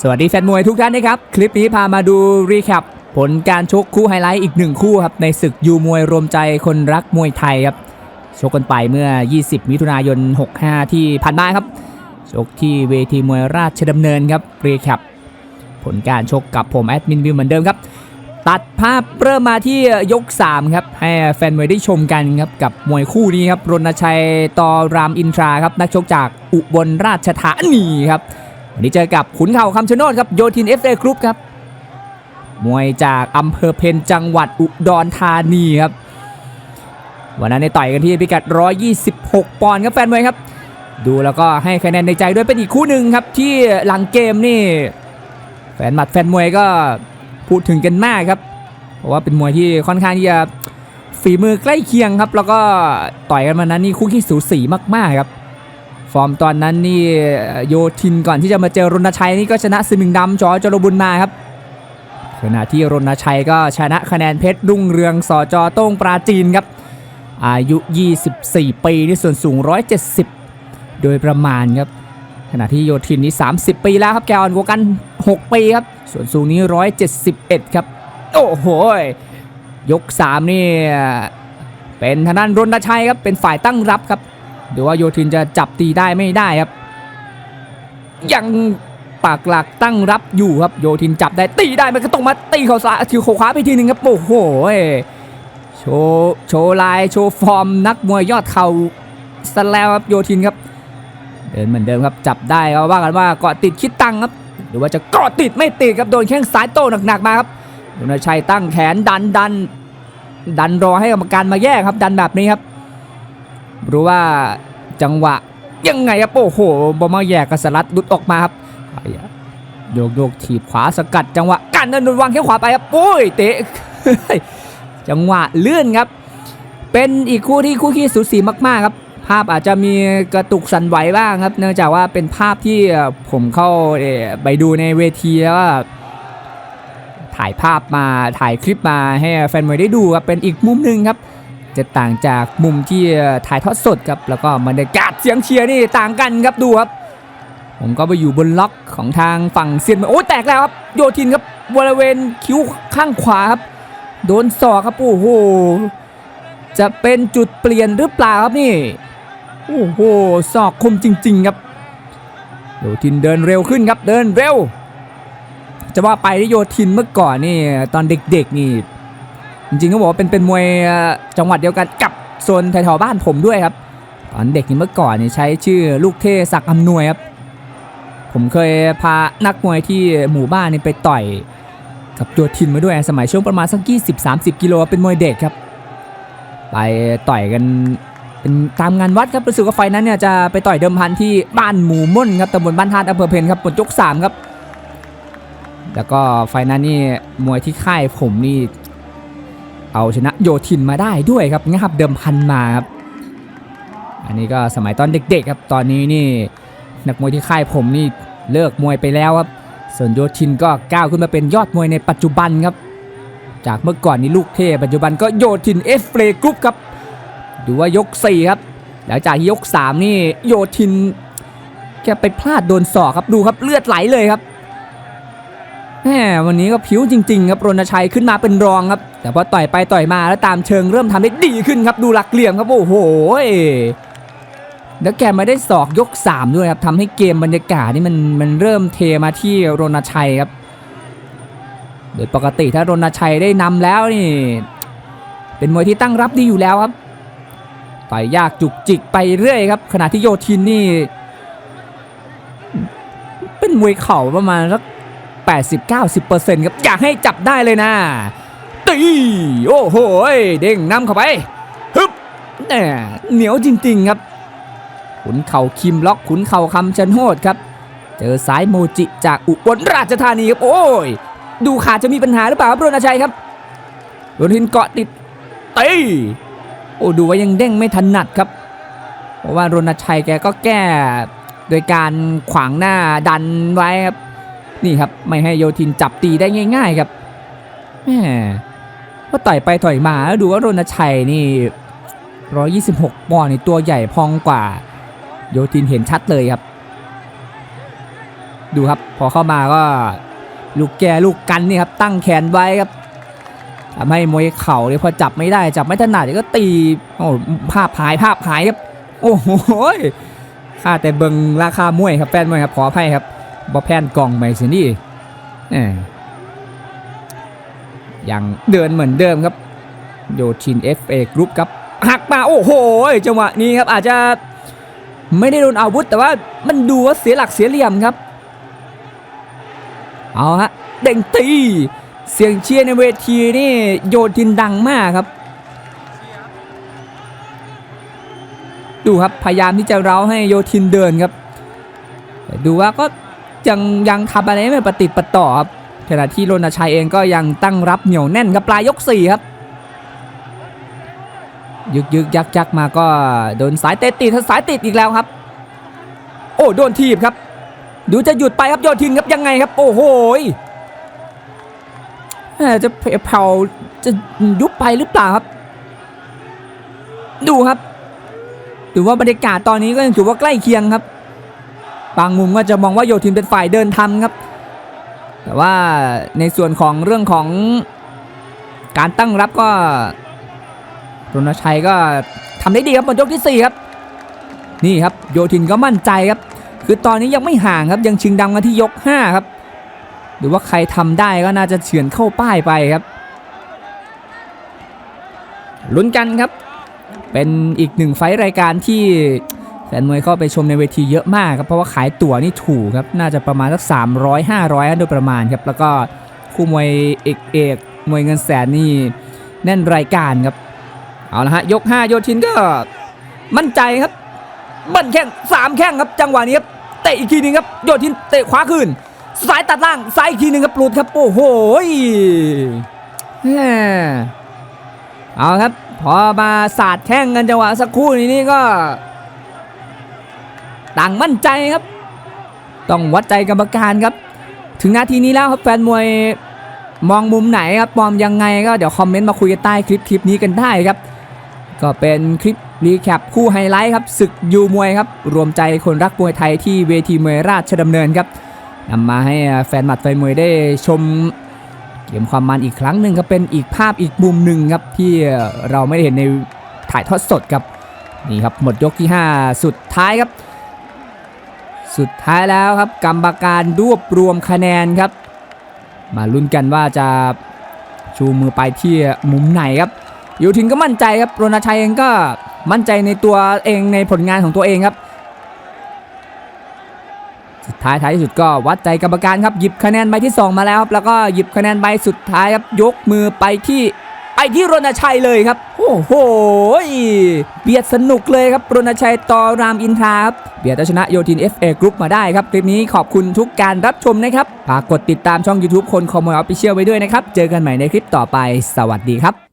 สวัสดีแฟนมวยทุกท่านนะครับ คลิปนี้พามาดูรีแคปผลการชกคู่ไฮไลท์อีกหนึ่งคู่ครับในศึกยูมวยรวมใจคนรักมวยไทยครับชกกันไปเมื่อ 20 มิถุนายน 65 ที่ผ่านมาครับชกที่เวทีมวยราชดำเนินครับรีแคปผลการชกกับผมแอดมินวิวเหมือนเดิมครับตัดภาพเริ่มมาที่ยก 3 ครับ ให้แฟนมวยได้ชมกันครับ กับมวยคู่นี้ครับรณชัยตอรามอินทราครับ นักชกจากอุบลราชธานีครับ วันนี้เจอกับขุนเข่าคำชะโนดครับโยทิน FA กรุ๊ปครับมวยจากอำเภอเพนจังหวัดอุดรธานีครับวันนั้นในต่อยกันที่พิกัด 126 ปอนด์ครับแฟนมวยครับ ดูแล้วก็ให้คะแนนในใจด้วยเป็นอีกคู่หนึ่งครับที่หลังเกมนี่ แฟนหมัดแฟนมวยก็พูดถึงกันมากครับ เพราะว่าเป็นมวยที่ค่อนข้างที่จะฝีมือใกล้เคียงครับ แล้วก็ต่อยกันมานั้นนี่คู่ขี้สูสีมากๆครับ ฟอร์มตอนนั้นนี่โยทินก่อนที่จะมาเจอรณชัยนี่ก็ชนะสมิงดำจอจรบุญมาครับขณะที่รณชัยก็ชนะคะแนนเพชรรุ่งเรืองสอจอโต้งปราจีนครับ อายุ 24 ปีนี่ส่วนสูง 170 โดยประมาณครับ ขณะที่โยทินนี่ 30 ปีแล้วครับแกอ่อนกว่ากัน 6 ปีครับ ส่วนสูงนี้ 171 ครับ โอ้โห ยก 3 นี่ เป็นทางด้านรณชัยครับ เป็นฝ่ายตั้งรับครับ ดูว่าโยทินจะจับตีได้ไม่ได้ครับ ยังปากหลักตั้งรับอยู่ครับโยทินจับได้ตีได้มันก็ต้องมาตีเขาซ้ายถือขาขวาไปทีหนึ่งครับโอ้โหโชว์โชว์ลายโชว์ฟอร์มนักมวยยอดเข่าสแล้วครับโยทินครับเดินเหมือนเดิมครับจับได้ก็ว่ากันว่าเกาะติดคิดตังครับ หรือว่าจะเกาะติดไม่ติดครับโดนแข้งซ้ายโต้หนักๆมาครับโดนชัยตั้งแขนดันดันดันรอให้กรรมการมาแยกครับดันแบบนี้ครับ รู้ว่าจังหวะยังไงครับโอ้โหบอมมาแยกกระสลัดหลุดออกมาครับโยกโยกถีบขวาสกัด จังหวะกันนันวางแข้งขวาไปครับโอ้ยเตะจังหวะเลื่อนครับ เป็นอีกคู่ที่คู่ขี้สูสีมากๆครับ ภาพอาจจะมีกระตุกสั่นไหวบ้างครับ เนื่องจากว่าเป็นภาพที่ผมเข้าไปดูในเวทีแล้วว่าถ่ายภาพมาถ่ายคลิปมาให้แฟนมวยได้ดูครับเป็นอีกมุมหนึ่งครับ จะต่างจากมุมที่ถ่ายทอดสดครับแล้วก็บรรยากาศเสียงเชียร์นี่ต่างกันครับดูครับ ผมก็ไปอยู่บนล็อกของทางฝั่งเซียนมวยโอ้ยแตกแล้วครับโยทินครับบริเวณคิ้วข้างขวาครับโดนศอกครับโอ้โหจะเป็นจุดเปลี่ยนหรือเปล่าครับนี่โอ้โหศอกคมจริง ๆ ครับโยทินเดินเร็วขึ้นครับเดินเร็ว จะว่าไปที่โยทินเมื่อก่อนนี่ตอนเด็กๆนี่ ริงๆก็บอกว่าเป็นเป็นมวยจังหวัดเดียวกันกับโซนแถวๆบ้านผมด้วยครับ ตอนเด็กนี่เมื่อก่อนเนี่ยใช้ชื่อลูกเทศักดิ์อำนวยครับ ผมเคยพานักมวยที่หมู่บ้านนี่ไปต่อยกับโยทินมาด้วยสมัยช่วงประมาณสัก20-30 กิโลเป็นมวยเด็กครับ ไปต่อยกันเป็นตามงานวัดครับรู้สึกว่าไฟนั้นเนี่ยจะไปต่อยเดิมพันที่บ้านหมู่ม่นครับตำบลบ้านธาตุอำเภอเพนครับบนยกสามครับ แล้วก็ไฟนั้นนี่มวยที่ค่ายผมนี่ เอาชนะโยทินมาได้ด้วยครับงับเดิมพันมาครับอันนี้ก็สมัยตอนเด็กๆครับตอนนี้นี่นักมวยที่ค่ายผมนี่เลิกมวยไปแล้วครับส่วนโยทินก็ก้าวขึ้นมาเป็นยอดมวยในปัจจุบันครับ จากเมื่อก่อนนี้ลูกเทพปัจจุบันก็โยทินเอฟเฟรกรุ๊ปครับดูว่ายก4ครับหลังจากยก3นี่โยทินแกไปพลาดโดนศอกครับดูครับเลือดไหลเลยครับ แหมวันนี้ก็ผิวจริงๆครับรณชัยขึ้นมาเป็นรองครับ แต่พอต่อยไปต่อยมาแล้วตามเชิงเริ่มทำได้ดีขึ้นครับดูหลักเหลี่ยมครับโอ้โหแล้วแกมาได้ศอกยก 3 ด้วยครับทำให้เกมบรรยากาศนี่มันมันเริ่มเทมาที่รณชัยครับ โดยปกติถ้ารณชัยได้นำแล้วนี่ เป็นมวยที่ตั้งรับดีอยู่แล้วครับต่อยยากจุกจิกไปเรื่อยครับ ขณะที่โยทินนี่ เป็นมวยเข่าประมาณสัก 80-90%ครับอยากให้จับได้เลยนะตีโอ้โหเด้งนำเข้าไปฮึบแหม่เหนียวจริง ๆ ครับ ขุนเข่าคิมล็อกขุนเข่าคำชะโนดครับ เจอสายโมจิจากอุบลราชธานีครับโอ้ย ดูขาดจะมีปัญหาหรือเปล่าครับรณชัยครับรณทินเกาะติดตีโอ้ดูว่ายังเด้งไม่ถนัดครับ เพราะว่ารณชัยแกก็แก้โดยการขวางหน้าดันไว้ครับ นี่ครับไม่ให้โยทินจับตีได้ง่าย ๆครับแหมก็ต่อยไปต่อยมาแล้วดูว่ารณชัยนี่ 126ปอนด์นี่ตัวใหญ่พองกว่า โยทินเห็นชัดเลยครับ ดูครับพอเข้ามาก็ลูกแกลูกกันนี่ครับตั้งแขนไว้ครับทำให้มวยเข่าเนี่ยพอจับไม่ได้จับไม่ถนัดก็ตีโอ้ภาพหายภาพหายครับ โอ้โหค่าแต่เบิงราคามวยครับแฟนมวยครับขออภัยครับ บอแพนกล่องไปสินี่ยังเดินเหมือนเดิมครับ โยชิน FA กรุ๊ปครับหักมาโอ้โหจังหวะนี้ครับอาจจะไม่ได้โดนอาวุธ แต่ว่ามันดูว่าเสียหลักเสียเหลี่ยมครับ เอาฮะเด้งตี เสียงเชียร์ในเวทีนี่โยทินดังมากครับ ดูครับพยายามที่จะเร้าให้โยทินเดินครับ ดูว่าก็ ยังยังทำอะไรไม่ประติดประต่อครับขณะที่โรนชัยเองก็ยังตั้งรับเหนียวแน่นครับปลายยกสี่ครับยึกยึกยักยักมาก็โดนสายเตะติดสายติดอีกแล้วครับ โอ้โดนทีบครับ ดูจะหยุดไปครับโยทินครับยังไงครับ โอ้โหจะเผาจะยุบไปหรือเปล่าครับ ดูครับถือว่าบรรยากาศตอนนี้ก็ยังถือว่าใกล้เคียงครับ บางมุมก็จะมองว่าโยทินเป็นฝ่ายเดินทำครับ แต่ว่าในส่วนของเรื่องของการตั้งรับก็รณชัยก็ทำได้ดีครับหมดยกที่ 4 ครับ นี่ครับโยทินก็มั่นใจครับ คือตอนนี้ยังไม่ห่างครับยังชิงดำกันที่ยก 5 ครับ หรือว่าใครทำได้ก็น่าจะเฉือนเข้าป้ายไปครับลุ้นกันครับ เป็นอีกหนึ่งไฟรายการที่ แฟนมวยเข้าไปชมในเวทีเยอะมากครับเพราะว่าขายตั๋วนี่ถูกครับน่าจะประมาณสัก300 500โดยประมาณครับแล้วก็คู่มวยเอกเอกมวยเงินแสนนี่แน่นรายการครับเอาละฮะยก 5 โยทินก็มั่นใจครับบันแข้งสามแข้งครับจังหวะนี้ครับเตะอีกทีหนึงครับโยทินเตะขวาคืนสายตัดล่างซ้ายอีกทีหนึงครับหลุดครับโอ้โหเอาครับพอมาสาดแข้งกันจังหวะสักครู่นี้นี่ก็ ต่างมั่นใจครับ ต้องวัดใจกรรมการครับ ถึงนาทีนี้แล้วครับแฟนมวยมองมุมไหนครับมองยังไงก็เดี๋ยวคอมเมนต์มาคุยกันใต้คลิปคลิปนี้กันได้ครับ ก็เป็นคลิปรีแคปคู่ไฮไลท์ครับศึกยูมวยครับรวมใจคนรักมวยไทยที่เวทีมวยราชดำเนินครับนำมาให้แฟนหมัดไฟมวยได้ชมเกมความมันอีกครั้งหนึ่งครับเป็นอีกภาพอีกมุมหนึ่งครับที่เราไม่ได้เห็นในถ่ายทอดสดครับนี่ครับหมดยกที่ 5 สุดท้ายครับ สุดท้ายแล้วครับกรรมการรวบรวมคะแนนครับ มาลุ้นกันว่าจะชูมือไปที่มุมไหนครับยูทินก็มั่นใจครับโรณชัยเองก็มั่นใจในตัวเองในผลงานของตัวเองครับ สุดท้ายท้ายที่สุดก็วัดใจกรรมการครับหยิบคะแนนใบที่ 2 มาแล้วครับแล้วก็หยิบคะแนนใบสุดท้ายครับยกมือไปที่ ไปที่รณชัยเลยครับ โอ้โหเบียดสนุกเลยครับรณชัยต่อรามอินทราครับเบียดชนะโยทิน FA กรุ๊ปมาได้ครับ คลิปนี้ขอบคุณทุกการรับชมนะครับฝากกดติดตามช่อง YouTube คนคอมมอนออฟฟิเชียลไว้ด้วยนะครับ เจอกันใหม่ในคลิปต่อไป สวัสดีครับ